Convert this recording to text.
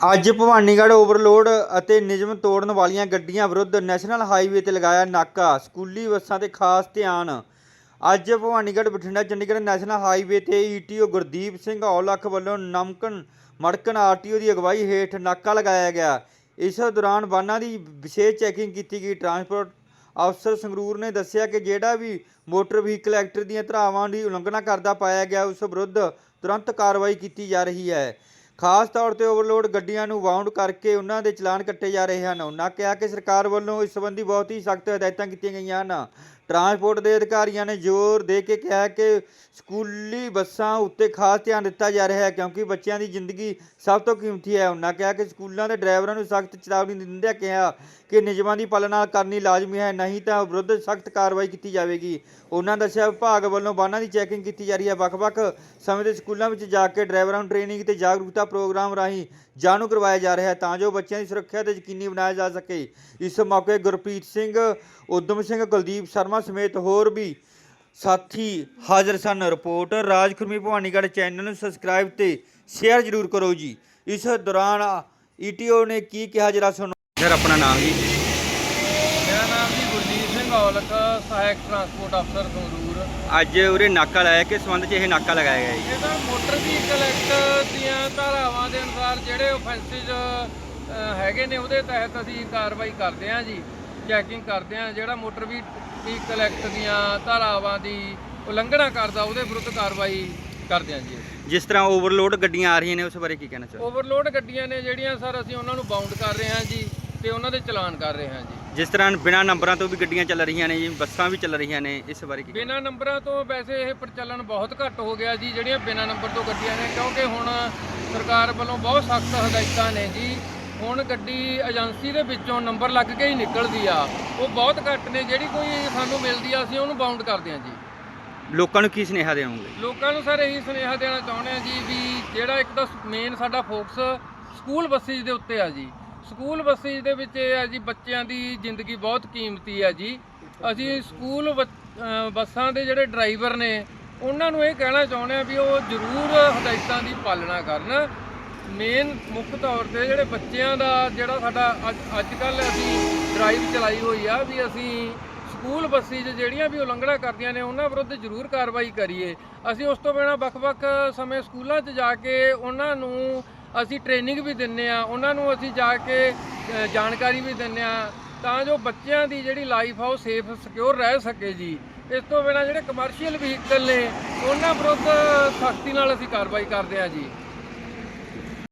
ਅੱਜ ਭਵਾਨੀਗੜ੍ਹ ਓਵਰਲੋਡ ਅਤੇ ਨਿਯਮ ਤੋੜਨ ਵਾਲੀਆਂ ਗੱਡੀਆਂ ਵਿਰੁੱਧ ਨੈਸ਼ਨਲ ਹਾਈਵੇ ਤੇ ਲਗਾਇਆ ਨਾਕਾ, ਸਕੂਲੀ ਬੱਸਾਂ ਤੇ ਖਾਸ ਧਿਆਨ। ਅੱਜ ਭਵਾਨੀਗੜ੍ਹ, ਬਠਿੰਡਾ, ਚੰਡੀਗੜ੍ਹ ਨੈਸ਼ਨਲ ਹਾਈਵੇ ਤੇ ਈਟੀਓ ਗੁਰਦੀਪ ਸਿੰਘ ਔਲਖ ਵੱਲੋਂ ਨਮਕਨ ਮੜਕਣ ਆਰਟੀਓ ਦੀ ਅਗਵਾਈ ਹੇਠ ਨਾਕਾ ਲਗਾਇਆ ਗਿਆ। ਇਸ ਦੌਰਾਨ ਵਾਹਨਾਂ ਦੀ ਵਿਸ਼ੇਸ਼ ਚੈਕਿੰਗ ਕੀਤੀ ਗਈ। ਟਰਾਂਸਪੋਰਟ ਅਫਸਰ ਸੰਗਰੂਰ ਨੇ ਦੱਸਿਆ ਕਿ ਜਿਹੜਾ ਵੀ ਮੋਟਰ ਵਹੀਕਲ ਐਕਟ ਦੀਆਂ ਧਾਰਾਵਾਂ ਦੀ ਉਲੰਘਣਾ ਕਰਦਾ ਪਾਇਆ ਗਿਆ, ਉਸ ਵਿਰੁੱਧ ਤੁਰੰਤ ਕਾਰਵਾਈ ਕੀਤੀ ਜਾ ਰਹੀ ਹੈ। ਖਾਸ ਤੌਰ ਤੇ ਓਵਰਲੋਡ ਗੱਡੀਆਂ ਨੂੰ ਵਾਉਂਡ ਕਰਕੇ ਉਹਨਾਂ ਦੇ ਚਲਾਨ ਕੱਟੇ ਜਾ ਰਹੇ ਹਨ। ਉਹਨਾਂ ਕਿਹਾ ਕਿ ਸਰਕਾਰ ਵੱਲੋਂ ਇਸ ਸੰਬੰਧੀ ਬਹੁਤ ਹੀ ਸਖਤ ਹਦਾਇਤਾਂ ਕੀਤੀਆਂ ਗਈਆਂ ਹਨ। ਟਰਾਂਸਪੋਰਟ ਦੇ ਅਧਿਕਾਰੀਆਂ ਨੇ ਜ਼ੋਰ ਦੇ ਕੇ ਕਿਹਾ ਕਿ ਸਕੂਲੀ ਬੱਸਾਂ ਉੱਤੇ ਖਾਸ ਧਿਆਨ ਦਿੱਤਾ ਜਾ ਰਿਹਾ ਹੈ ਕਿਉਂਕਿ ਬੱਚਿਆਂ ਦੀ ਜ਼ਿੰਦਗੀ ਸਭ ਤੋਂ ਕੀਮਤੀ ਹੈ। ਉਹਨਾਂ ਕਿਹਾ ਕਿ ਸਕੂਲਾਂ ਦੇ ਡਰਾਈਵਰਾਂ ਨੂੰ ਸਖਤ ਚੇਤਾਵਨੀ ਦਿੰਦਿਆਂ ਕਿਹਾ ਕਿ ਨਿਯਮਾਂ ਦੀ ਪਾਲਣਾ ਕਰਨੀ ਲਾਜ਼ਮੀ ਹੈ, ਨਹੀਂ ਤਾਂ ਵਿਰੁੱਧ ਸਖਤ ਕਾਰਵਾਈ ਕੀਤੀ ਜਾਵੇਗੀ। ਉਹਨਾਂ ਦੱਸਿਆ, ਵਿਭਾਗ ਵੱਲੋਂ ਵਾਹਨਾਂ ਦੀ ਚੈਕਿੰਗ ਕੀਤੀ ਜਾ ਰਹੀ ਹੈ। ਵੱਖ-ਵੱਖ ਸਮੇਂ ਦੇ ਸਕੂਲਾਂ ਵਿੱਚ ਜਾ ਕੇ ਡਰਾਈਵਰਾਂ ਨੂੰ ਟ੍ਰੇਨਿੰਗ ਤੇ ਜਾਗਰੂਕਤਾ ਪ੍ਰੋਗਰਾਮ ਰਾਹੀਂ ਜਾਣੂ ਕਰਵਾਇਆ ਜਾ ਰਿਹਾ ਹੈ ਤਾਂ ਜੋ ਬੱਚਿਆਂ ਦੀ ਸੁਰੱਖਿਆ ਤੇ ਯਕੀਨੀ ਬਣਾਇਆ ਜਾ ਸਕੇ। ਇਸ ਮੌਕੇ ਗੁਰਪ੍ਰੀਤ ਸਿੰਘ ਉਦਮ ਸਿੰਘ ਕੁਲਦੀਪ ਸ਼ਰਮਾ ਸਮੇਤ ਹੋਰ ਵੀ ਸਾਥੀ ਹਾਜ਼ਰ ਸਨ। ਰਿਪੋਰਟਰ ਰਾਜ ਖੁਰਮੀ ਭਵਾਨੀਗੜ੍ਹ ਚੈਨਲ ਨੂੰ ਸਬਸਕ੍ਰਾਈਬ ਤੇ ਸ਼ੇਅਰ ਜ਼ਰੂਰ ਕਰੋ ਜੀ। ਇਸ ਦੌਰਾਨ ਈਟੀਓ ਨੇ ਕੀ ਕਿਹਾ ਜਰਾ ਸੁਣੋ। ਸਰ ਆਪਣਾ ਨਾਮ ਜੀ? ਮੇਰਾ ਨਾਮ ਜੀ ਗੁਰਜੀਤ ਸਿੰਘ ਔਲਖ ਸਹਾਇਕ ਟਰਾਂਸਪੋਰਟ ਅਫਸਰ ਸੰਗਰੂਰ। ਅੱਜ ਉਰੇ ਨਾਕਾ ਲਾਇਆ ਕਿਸ ਸੰਬੰਧ 'ਚ ਇਹ ਨਾਕਾ ਲਗਾਇਆ ਗਿਆ ਜੀ? ਇਹਦਾ ਮੋਟਰ ਵਹੀਕਲ ਐਕਟ ਦੀਆਂ ਧਾਰਾਵਾਂ ਦੇ ਅਨੁਸਾਰ ਜਿਹੜੇ ਆਫੈਂਸਿਸ ਹੈਗੇ ਨੇ ਉਹਦੇ ਤਹਿਤ ਅਸੀਂ ਕਾਰਵਾਈ ਕਰਦੇ ਹਾਂ ਜੀ ਚੈਕਿੰਗ ਕਰਦੇ ਹਾਂ। ਜਿਹੜਾ ਮੋਟਰ ਵਹੀਕਲ ਐਕਟ ਦੀਆਂ ਧਾਰਾਵਾਂ ਦੀ ਉਲੰਘਣਾ ਕਰਦਾ ਉਹਦੇ ਵਿਰੁੱਧ ਕਾਰਵਾਈ ਕਰਦੇ ਹਾਂ ਜੀ ਜਿਸ ਤਰ੍ਹਾਂ ਓਵਰਲੋਡ ਗੱਡੀਆਂ ਆ ਰਹੀਆਂ ਨੇ ਉਸ ਬਾਰੇ ਕੀ ਕਹਿਣਾ ਚਾਹੋ ਓਵਰਲੋਡ ਗੱਡੀਆਂ ਨੇ ਜਿਹੜੀਆਂ ਸਰ ਅਸੀਂ ਉਹਨਾਂ ਨੂੰ ਬਾਉਂਡ ਕਰ ਰਹੇ ਹਾਂ ਜੀ ਤੇ ਉਹਨਾਂ ਦੇ ਚਲਾਨ ਕਰ ਰਹੇ ਹਾਂ ਜੀ। ਜਿਸ ਤਰ੍ਹਾਂ ਬਿਨਾਂ ਨੰਬਰਾਂ ਤੋਂ ਵੀ ਗੱਡੀਆਂ ਚੱਲ ਰਹੀਆਂ ਨੇ ਜੀ ਬੱਸਾਂ ਵੀ ਚੱਲ ਰਹੀਆਂ ਨੇ ਇਸ ਬਾਰੇ ਕੀ ਬਿਨਾਂ ਨੰਬਰਾਂ ਤੋਂ ਵੈਸੇ ਇਹ ਪ੍ਰਚਲਨ ਬਹੁਤ ਘੱਟ ਹੋ ਗਿਆ ਜੀ ਜਿਹੜੀਆਂ ਬਿਨਾਂ ਨੰਬਰ ਤੋਂ ਗੱਡੀਆਂ ਨੇ ਕਿਉਂਕਿ ਹੁਣ ਸਰਕਾਰ ਵੱਲੋਂ ਬਹੁਤ ਸਖਤ ਹਦਾਇਤਾਂ ਨੇ ਜੀ। ਹੁਣ ਗੱਡੀ ਏਜੰਸੀ ਦੇ ਵਿੱਚੋਂ ਨੰਬਰ ਲੱਗ ਕੇ ਹੀ ਨਿਕਲਦੀ ਆ ਉਹ ਬਹੁਤ ਘੱਟ ਨੇ ਜਿਹੜੀ ਕੋਈ ਸਾਨੂੰ ਮਿਲਦੀ ਆ ਅਸੀਂ ਉਹਨੂੰ ਬਾਉਂਡ ਕਰਦੇ ਹਾਂ ਜੀ। ਲੋਕਾਂ ਨੂੰ ਕੀ ਸੁਨੇਹਾ ਦੇਵੋਗੇ ਲੋਕਾਂ ਨੂੰ ਸਰ ਇਹੀ ਸੁਨੇਹਾ ਦੇਣਾ ਚਾਹੁੰਦੇ ਆ ਜੀ ਵੀ ਜਿਹੜਾ ਇੱਕ ਤਾਂ ਮੇਨ ਸਾਡਾ ਫੋਕਸ ਸਕੂਲ ਬੱਸਿਸ ਦੇ ਉੱਤੇ ਆ ਜੀ। ਸਕੂਲ ਬੱਸਿਸ ਦੇ ਵਿੱਚ ਇਹ ਆ ਜੀ, ਬੱਚਿਆਂ ਦੀ ਜ਼ਿੰਦਗੀ ਬਹੁਤ ਕੀਮਤੀ ਆ ਜੀ। ਅਸੀਂ ਸਕੂਲ ਬੱਚ- ਬੱਸਾਂ ਦੇ ਜਿਹੜੇ ਡਰਾਈਵਰ ਨੇ, ਉਹਨਾਂ ਨੂੰ ਇਹ ਕਹਿਣਾ ਚਾਹੁੰਦੇ ਆ ਵੀ ਉਹ ਜ਼ਰੂਰ ਹਦਾਇਤਾਂ ਦੀ ਪਾਲਣਾ ਕਰਨ। ਮੇਨ ਮੁੱਖ ਤੌਰ ਤੇ ਜਿਹੜੇ ਬੱਚਿਆਂ ਦਾ ਜਿਹੜਾ ਸਾਡਾ ਅੱਜ ਕੱਲ ਅਸੀਂ ਡਰਾਈਵ ਚਲਾਈ ਹੋਈ ਆ ਵੀ ਅਸੀਂ ਸਕੂਲ ਬੱਸਿਸ ਜਿਹੜੀਆਂ ਵੀ ਉਲੰਘਣਾ ਕਰਦੀਆਂ ਨੇ, ਉਹਨਾਂ ਵਿਰੁੱਧ ਜ਼ਰੂਰ ਕਾਰਵਾਈ ਕਰੀਏ। ਅਸੀਂ ਉਸ ਤੋਂ ਬਿਨਾਂ ਵੱਖ-ਵੱਖ ਸਮੇਂ ਸਕੂਲਾਂ 'ਚ ਜਾ ਕੇ ਉਹਨਾਂ ਨੂੰ ਅਸੀਂ ਟ੍ਰੇਨਿੰਗ ਵੀ ਦਿੰਨੇ ਆ ਉਹਨਾਂ ਨੂੰ ਅਸੀਂ ਜਾ ਕੇ ਜਾਣਕਾਰੀ ਵੀ ਦਿੰਨੇ ਆ ਤਾਂ ਜੋ ਬੱਚਿਆਂ ਦੀ ਜਿਹੜੀ ਲਾਈਫ ਆ ਉਹ ਸੇਫ ਸਿਕਿਉਰ ਰਹਿ ਸਕੇ ਜੀ। ਇਸ ਤੋਂ ਬਿਨਾਂ ਜਿਹੜੇ ਕਮਰਸ਼ੀਅਲ ਵਹੀਕਲ ਨੇ, ਉਹਨਾਂ ਵਿਰੁੱਧ ਸਖਤੀ ਨਾਲ ਅਸੀਂ ਕਾਰਵਾਈ ਕਰਦੇ ਆ ਜੀ।